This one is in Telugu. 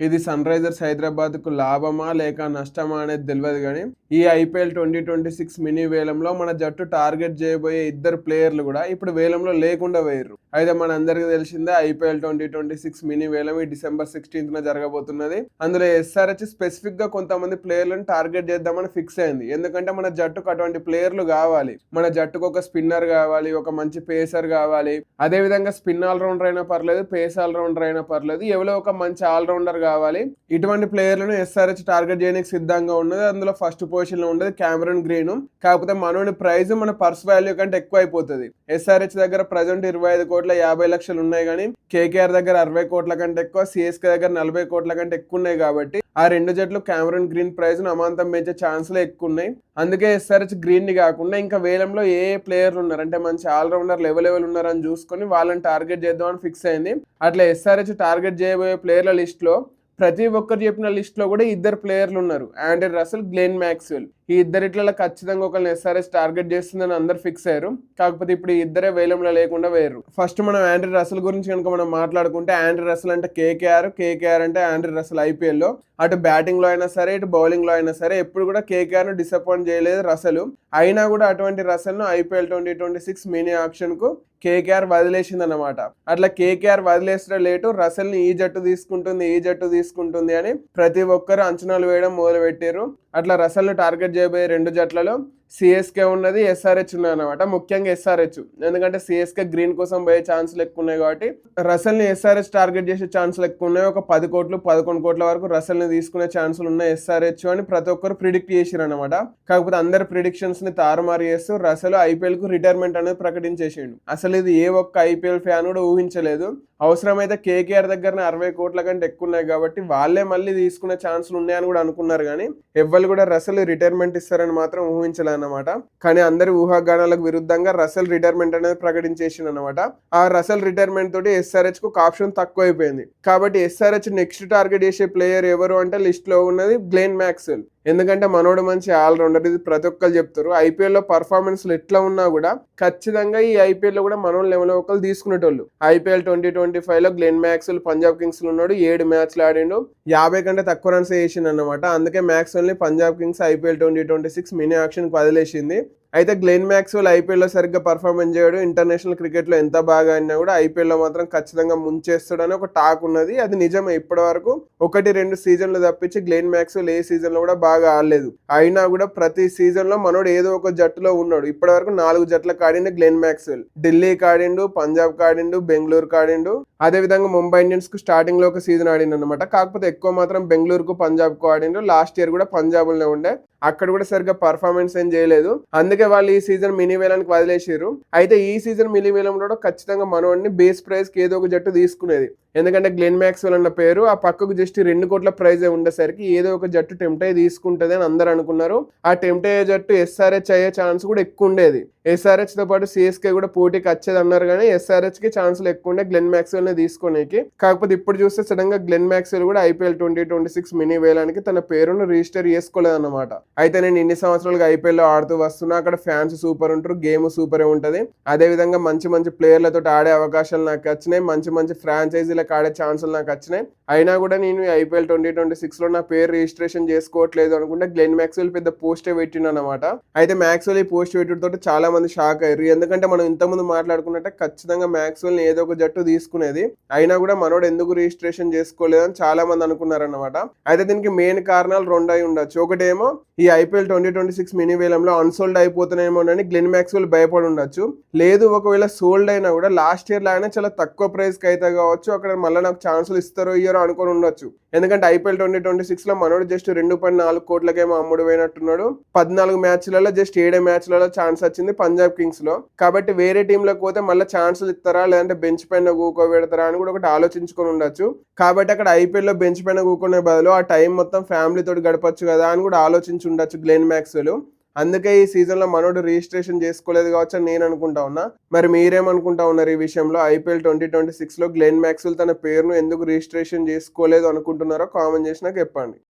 ఇది సన్ రైజర్స్ హైదరాబాద్కు లాభమా లేక నష్టమా అనేది తెలియదు కానీ ఈ IPL twenty twenty six mini వేలంలో మన జట్టు టార్గెట్ చేయబోయే ఇద్దరు ప్లేయర్లు కూడా ఇప్పుడు వేలంలో లేకుండా వేయరు అయితే మన అందరికీ తెలిసిందే IPL twenty twenty six mini వేలం ఈ డిసెంబర్ సిక్స్టీన్త్ న జరగబోతున్నది. అందులో ఎస్ఆర్హెచ్ స్పెసిఫిక్గా కొంతమంది ప్లేయర్లను టార్గెట్ చేద్దామని ఫిక్స్ అయింది. ఎందుకంటే మన జట్టుకు అటువంటి ప్లేయర్లు కావాలి. మన జట్టుకు ఒక స్పిన్నర్ కావాలి ఒక మంచి పేసర్ కావాలి. అదే విధంగా స్పిన్ ఆల్రౌండర్ అయినా పర్లేదు పేస్ ఆల్రౌండర్ అయినా పర్లేదు ఎవరో ఒక మంచి ఆల్రౌండర్ కావాలి ఇటువంటి ప్లేయర్లను ఎస్ఆర్హెచ్ టార్గెట్ చేయడానికి సిద్ధంగా ఉన్నది. అందులో ఫస్ట్ పొజిషన్లో ఉండేది కెమెరన్ గ్రీన్. కాకపోతే మనోని ప్రైజ్ మన పర్స్ వాల్యూ కంటే ఎక్కువ అయిపోతుంది ఎస్ఆర్హెచ్ దగ్గర ప్రజెంట్ ఇరవై ఐదు కోట్ల యాభై లక్షలు ఉన్నాయి కానీ కేకేఆర్ దగ్గర అరవై కోట్ల కంటే ఎక్కువ సిఎస్కే దగ్గర నలభై కోట్ల కంటే ఎక్కువ ఉన్నాయి కాబట్టి ఆ రెండు జట్లు క్యామరన్ గ్రీన్ ప్రైజ్ను అమాంతం పెంచే ఛాన్స్లే ఎక్కువ ఉన్నాయి. అందుకే ఎస్ఆర్హెచ్ గ్రీన్ని కాకుండా ఇంకా వేలంలో ఏ ఏ ప్లేయర్లు ఉన్నారు? అంటే మంచి ఆల్రౌండర్ లెవెల్ లెవెల్ ఉన్నారని చూసుకొని వాళ్ళని టార్గెట్ చేద్దామని ఫిక్స్ అయింది. అట్లా ఎస్ఆర్హెచ్ టార్గెట్ చేయబోయే ప్లేయర్ల లిస్ట్లో ప్రతి ఒక్కరు చెప్పిన లిస్ట్లో కూడా ఇద్దరు ప్లేయర్లు ఉన్నారు. ఆండర్ రసల్ గ్లెన్ మ్యాక్స్వెల్ ఈ ఇద్దరిట్లలో ఖచ్చితంగా ఒకరిని ఎస్ఆర్ఎస్ టార్గెట్ చేస్తుందని అందరు ఫిక్స్ అయ్యారు. కాకపోతే ఇప్పుడు ఈ ఇద్దరే వేలంలో లేకుండా వేయరు. ఫస్ట్ మనం ఆండ్రీ రసల్ గురించి కనుక మనం మాట్లాడుకుంటే ఆండ్రీ రసల్ అంటే కేకేఆర్ కేకేఆర్ అంటే ఆండ్రీ రసల్ ఐపీఎల్లో అటు బ్యాటింగ్లో అయినా సరే ఇటు బౌలింగ్లో అయినా సరే ఎప్పుడు కూడా కేకేఆర్ను డిసప్పాయింట్ చేయలేదు రసలు అయినా కూడా అటువంటి రసల్ను IPL twenty twenty six mini ఆప్షన్కు KKR వదిలేసింది అనమాట అట్లా కేకేఆర్ వదిలేసిన లేటు రసల్ని ఈ జట్టు తీసుకుంటుంది ఈ జట్టు తీసుకుంటుంది అని ప్రతి ఒక్కరు అంచనాలు వేయడం మొదలుపెట్టారు. అట్లా రసల్ను టార్గెట్ చేయబోయే రెండు జట్లలో సిఎస్కే ఉన్నది ఎస్ఆర్హెచ్ ఉన్నాయి అనమాట ముఖ్యంగా ఎస్ఆర్హెచ్ ఎందుకంటే సిఎస్కే గ్రీన్ కోసం పోయే ఛాన్సులు ఎక్కువ ఉన్నాయి కాబట్టి రసల్ని ఎస్ఆర్హెచ్ టార్గెట్ చేసే ఛాన్సులు ఎక్కువ ఉన్నాయి ఒక పది కోట్లు పదకొండు కోట్ల వరకు రసల్ని తీసుకునే ఛాన్సులు ఉన్నాయి ఎస్ఆర్హెచ్ అని ప్రతి ఒక్కరు ప్రిడిక్ట్ చేసారు అనమాట కాకపోతే అందరి ప్రిడిక్షన్స్ని తారుమారు చేస్తూ రసల్ ఐపీఎల్కు రిటైర్మెంట్ అనేది ప్రకటించేసిండు. అసలు ఇది ఏ ఒక్క ఐపీఎల్ ఫ్యాన్ కూడా ఊహించలేదు. అవసరమైతే కేకేఆర్ దగ్గర అరవై కోట్ల కంటే ఎక్కువ ఉన్నాయి కాబట్టి వాళ్ళే మళ్ళీ తీసుకునే ఛాన్సులు ఉన్నాయని కూడా అనుకున్నారు కానీ ఎవ్వరు కూడా రసల్ రిటైర్మెంట్ ఇస్తారని మాత్రం ఊహించలేదు అనమాట కానీ అందరి ఊహాగానాలకు విరుద్ధంగా రసెల్ రిటైర్మెంట్ అనేది ప్రకటించేసింది అనమాట ఆ రసెల్ రిటైర్మెంట్ తోటి ఎస్ఆర్హెచ్కు ఆప్షన్ తక్కువ అయిపోయింది కాబట్టి ఎస్ఆర్హెచ్ నెక్స్ట్ టార్గెట్ చేసే ప్లేయర్ ఎవరు అంటే లిస్ట్లో ఉన్నది గ్లెన్ మ్యాక్సెల్ ఎందుకంటే మనోడు మంచి ఆల్రౌండర్ ఇది ప్రతి ఒక్కరు చెప్తారు. ఐపీఎల్లో పర్ఫార్మెన్స్లు ఎట్లా ఉన్నా కూడా ఖచ్చితంగా ఈ ఐపీఎల్లో కూడా మనోళ్ళు లెవెల్ ఒకరు తీసుకునేటోళ్ళు. ఐపీఎల్ ట్వంటీ ట్వంటీ ఫైవ్లో గ్లెన్ మ్యాక్స్లు పంజాబ్ కింగ్స్లు ఉన్నాడు. ఏడు మ్యాచ్లు ఆడిండు. యాభై కంటే తక్కువ రన్స్ వేసిండు అనమాట అందుకే Max only Punjab Kings IPL twenty twenty six mini ఆక్షన్కి వదిలేసింది. అయితే గ్లెన్ మ్యాక్స్వెల్ ఐపీఎల్లో సరిగ్గా పర్ఫార్మెన్స్ చేయడు. ఇంటర్నేషనల్ క్రికెట్లో ఎంత బాగా అయినా కూడా ఐపీఎల్లో మాత్రం ఖచ్చితంగా ముంచేస్తాడని ఒక టాక్ ఉన్నది. అది నిజమే. ఇప్పటి వరకు ఒకటి రెండు సీజన్లు తప్పించి గ్లెన్ మ్యాక్స్వెల్ ఏ సీజన్లో కూడా బాగా ఆడలేదు. అయినా కూడా ప్రతి సీజన్లో మనోడు ఏదో ఒక జట్టులో ఉన్నాడు. ఇప్పటి వరకు నాలుగు జట్లకు ఆడిండు గ్లెన్ మ్యాక్స్వెల్. ఢిల్లీ కాడిండు పంజాబ్ కాడిండు బెంగళూరు కాడిండు అదే విధంగా ముంబై ఇండియన్స్కు స్టార్టింగ్లో ఒక సీజన్ ఆడిండు అనమాట కాకపోతే ఎక్కువ మాత్రం బెంగళూరుకు పంజాబ్కు ఆడిండు లాస్ట్ ఇయర్ కూడా పంజాబ్లోనే ఉండే. అక్కడ కూడా సరిగ్గా పర్ఫార్మెన్స్ ఏం చేయలేదు. అందుకే వాళ్ళు ఈ సీజన్ మినీ వేలానికి వదిలేసారు అయితే ఈ సీజన్ మినీ వేలంలో కూడా ఖచ్చితంగా మనోడిని బేస్ ప్రైస్కి ఏదో ఒక జట్టు తీసుకునేది. ఎందుకంటే గ్లెన్ మ్యాక్స్వెల్ అన్న పేరు ఆ పక్కకు జస్ట్ రెండు కోట్ల ప్రైజ్ ఉండేసరికి ఏదో ఒక జట్టు టెంప్టే తీసుకుంటుంది అని అందరు అనుకున్నారు. ఆ టెంప్టే జట్టు ఎస్ఆర్హెచ్ అయ్యే ఛాన్స్ కూడా ఎక్కువ ఉండేది. ఎస్ఆర్హెచ్తో పాటు సిఎస్కే కూడా పోటీకి వచ్చేది అన్నారు కానీ ఎస్ఆర్హెచ్కి ఛాన్సులు ఎక్కువ ఉండే గ్లెన్ మ్యాక్స్వెల్ని తీసుకోనికి. కాకపోతే ఇప్పుడు చూస్తే సడన్గా గ్లెన్ మ్యాక్స్వెల్ కూడా IPL twenty twenty six mini వేలానికి తన పేరును రిజిస్టర్ చేసుకోలేదు అనమాట అయితే నేను ఇన్ని సంవత్సరాలుగా ఐపీఎల్లో ఆడుతూ వస్తున్నా అక్కడ ఫ్యాన్స్ సూపర్ ఉంటారు గేమ్ సూపర్ ఉంటది. అదే విధంగా మంచి మంచి ప్లేయర్లతో ఆడే అవకాశాలు నాకు వచ్చినాయి. మంచి మంచి ఫ్రాంచైజీలకు ఆడే ఛాన్సులు నాకు వచ్చినాయి. అయినా కూడా నేను ఐపీఎల్ ట్వంటీ ట్వంటీ సిక్స్లో నా పేరు రిజిస్ట్రేషన్ చేసుకోవట్లేదు అనుకుంటే గ్లెన్ మ్యాక్స్వెల్ పెద్ద పోస్టే పెట్టిన అనమాట అయితే మ్యాక్స్వెల్ ఈ పోస్ట్ పెట్టడంతో చాలా మంది షాక్ అయ్యారు. ఎందుకంటే మనం ఇంతకుముందు మాట్లాడుకున్నట్టే ఖచ్చితంగా మ్యాక్స్వెల్ ఏదో ఒక జట్టు తీసుకునేది. అయినా కూడా మనోడు ఎందుకు రిజిస్ట్రేషన్ చేసుకోలేదని చాలా మంది అనుకున్నారన్నమాట. అయితే దీనికి మెయిన్ కారణాలు రెండు అయి ఉండొచ్చు. ఒకటేమో ఈ IPL twenty twenty six mini వేలంలో అన్సోల్డ్ అయిపోతున్నాయేమోనని గ్లెన్ మ్యాక్స్వెల్ భయపడి ఉండొచ్చు. లేదు ఒకవేళ సోల్డ్ అయినా కూడా లాస్ట్ ఇయర్ లాగానే చాలా తక్కువ ప్రైస్కి అయితే కావచ్చు. అక్కడ మళ్ళీ నాకు ఛాన్సులు ఇస్తారో ఇయ్యారో అనుకుని ఉండొచ్చు. ఎందుకంటే ఐపీఎల్ ట్వంటీ ట్వంటీ సిక్స్లో మనోడు జస్ట్ రెండు పాయింట్ నాలుగు కోట్లకేమో అమ్ముడు పోయినట్టున్నాడు. పద్నాలుగు మ్యాచ్లలో జస్ట్ ఏడే మ్యాచ్లలో ఛాన్స్ వచ్చింది పంజాబ్ కింగ్స్లో. కాబట్టి వేరే టీంలోకి పోతే మళ్ళీ ఛాన్సులు ఇస్తారా? లేదంటే బెంచ్ పైన కూకోబెడతారా అని కూడా ఒకటి ఆలోచించుకొని ఉండొచ్చు. కాబట్టి అక్కడ ఐపీఎల్లో బెంచ్ పైన కూకునే బదులు ఆ టైం మొత్తం ఫ్యామిలీతో గడపచ్చు కదా అని కూడా ఆలోచించి ఉండొచ్చు గ్లెన్ మ్యాక్స్వెల్. అందుకే ఈ సీజన్లో మనోడు రిజిస్ట్రేషన్ చేసుకోలేదు కావచ్చు అని నేను అనుకుంటా ఉన్నా. మరి మీరేమనుకుంటా ఉన్నారు ఈ విషయంలో? ఐపీఎల్ ట్వంటీ ట్వంటీ సిక్స్లో గ్లెన్ మ్యాక్స్వెల్ తన పేరును ఎందుకు రిజిస్ట్రేషన్ చేసుకోలేదు అనుకుంటున్నారో కామెంట్ చేసి నాకు చెప్పండి.